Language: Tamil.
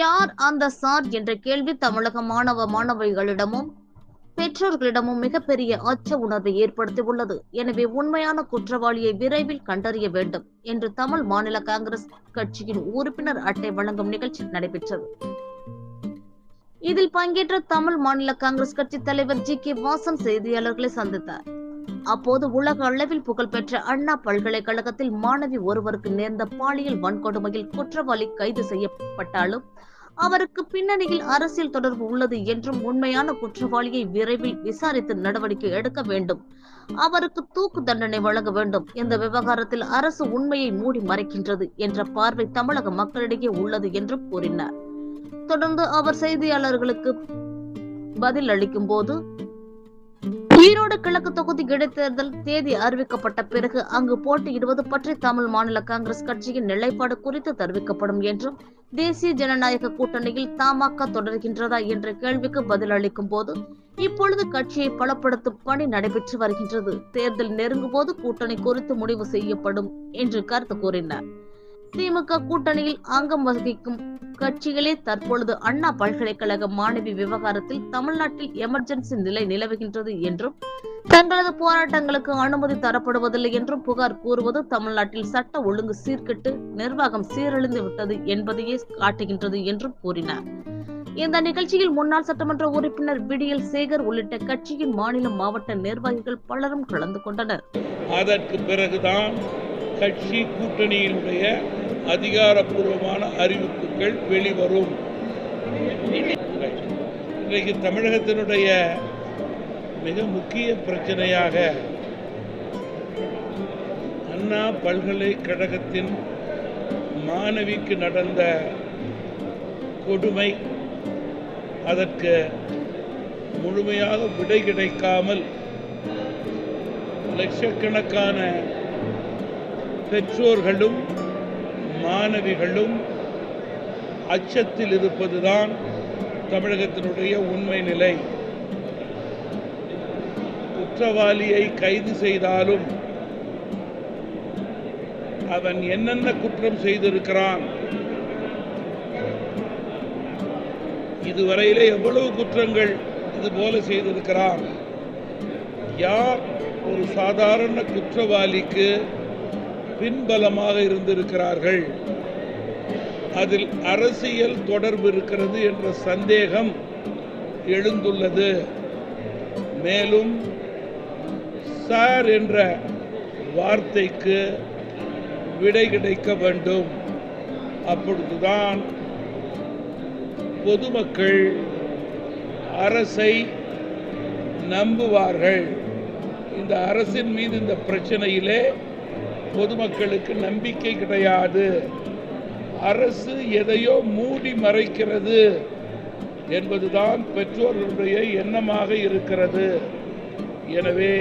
யார் அந்த சார் என்ற கேள்வி தமிழக மாணவ மாணவிகளிடமும் பெற்றோர்களிடமும் மிகப்பெரிய அச்ச உணர்வை ஏற்படுத்தியுள்ளது. எனவே உண்மையான குற்றவாளியை விரைவில் கண்டறிய வேண்டும் என்று தமிழ் மாநில காங்கிரஸ் கட்சியின் உறுப்பினர் அட்டை வழங்கும் நிகழ்ச்சி நடைபெற்றது. இதில் பங்கேற்ற தமிழ் மாநில காங்கிரஸ் கட்சி தலைவர் ஜி கே வாசன் செய்தியாளர்களை சந்தித்தார். அப்போது உலக அளவில் புகழ்பெற்ற அண்ணா பல்கலைக்கழகத்தில் மாணவி ஒருவருக்கு நேர்ந்த பாலியல் வன்கொடுமையில் குற்றவாளி கைது செய்யப்பட்டாலும் அவருக்கு பின்னணியில் அரசியல் தொடர்பு உள்ளது என்றும் உண்மையான குற்றவாளியை விரைவில் விசாரித்து நடவடிக்கை எடுக்க வேண்டும். அவருக்கு தூக்கு தண்டனை வழங்க வேண்டும். இந்த விவகாரத்தில் அரசு உண்மையை மூடி மறைக்கின்றது என்ற பார்வை தமிழக மக்களிடையே உள்ளது என்றும் கூறினார். தொடர்ந்து அவர் செய்தியாளர்களுக்கு பதில் அளிக்கும் போது ஈரோடு கிழக்கு தொகுதி இடைத்தேர்தல் தேதி அறிவிக்கப்பட்ட பிறகு அங்கு போட்டியிடுவது பற்றி தமிழ் மாநில காங்கிரஸ் கட்சியின் நிலைப்பாடு குறித்து தெரிவிக்கப்படும் என்றும் தேசிய ஜனநாயக கூட்டணியில் தமாக தொடர்கின்றதா என்ற கேள்விக்கு பதிலளிக்கும் போது இப்பொழுது கட்சியை பலப்படுத்தும் பணி நடைபெற்று வருகின்றது. தேர்தல் நெருங்கும் போது கூட்டணி குறித்து முடிவு செய்யப்படும் என்று கருத்து கூறினார். திமுக கூட்டணியில் அங்கம் வகிக்கும் கட்சிகளே தற்பொழுது அண்ணா பல்கலைக்கழக மாணவி விவகாரத்தில் தமிழ்நாட்டில் எமர்ஜென்சி நிலை நிலவுகின்றது என்றும் தங்களது போராட்டங்களுக்கு அனுமதி தரப்படுவதில்லை என்றும் புகார் கூறுவது தமிழ்நாட்டில் சட்ட ஒழுங்கு சீர்கெட்டு நிர்வாகம் சீரழிந்து விட்டது என்பதையே காட்டுகின்றது என்றும் கூறினார். இந்த நிகழ்ச்சியில் முன்னாள் சட்டமன்ற உறுப்பினர் விடியல் சேகர் உள்ளிட்ட கட்சியின் மாநில மாவட்ட நிர்வாகிகள் பலரும் கலந்து கொண்டனர். அதற்கு பிறகுதான் கட்சி கூட்டணியினுடைய அதிகாரப்பூர்வமான அறிவிப்புகள் வெளிவரும். இன்றைக்கு தமிழகத்தினுடைய மிக முக்கிய பிரச்சனையாக அண்ணா பல்கலைக்கழகத்தின் மாணவிக்கு நடந்த கொடுமை அதற்கு முழுமையாக விடை கிடைக்காமல் லட்சக்கணக்கான பெற்றோர்களும் மாணவிகளும் அச்சத்தில் இருப்பதுதான் தமிழகத்தினுடைய உண்மை நிலை. குற்றவாளியை கைது செய்தாலும் அவன் என்னென்ன குற்றம் செய்திருக்கிறான்? இதுவரையிலே எவ்வளவு குற்றங்கள் இது போல செய்திருக்கிறான்? யார் ஒரு சாதாரண குற்றவாளிக்கு பின்பலமாக இருந்திருக்கிறார்கள். அதில் அரசியல் தொடர்பு இருக்கிறது என்ற சந்தேகம் எழுந்துள்ளது. மேலும் சார் என்ற வார்த்தைக்கு விடை கிடைக்க வேண்டும். அப்பொழுதுதான் பொதுமக்கள் அரசை நம்புவார்கள். இந்த அரசின் மீது இந்த பிரச்சனையிலே பொதுமக்களுக்கு நம்பிக்கை கிடையாது. அரசு எதையோ மூடி மறைக்கிறது என்பதுதான் பெற்றோர்களுடைய எண்ணமாக இருக்கிறது. எனவே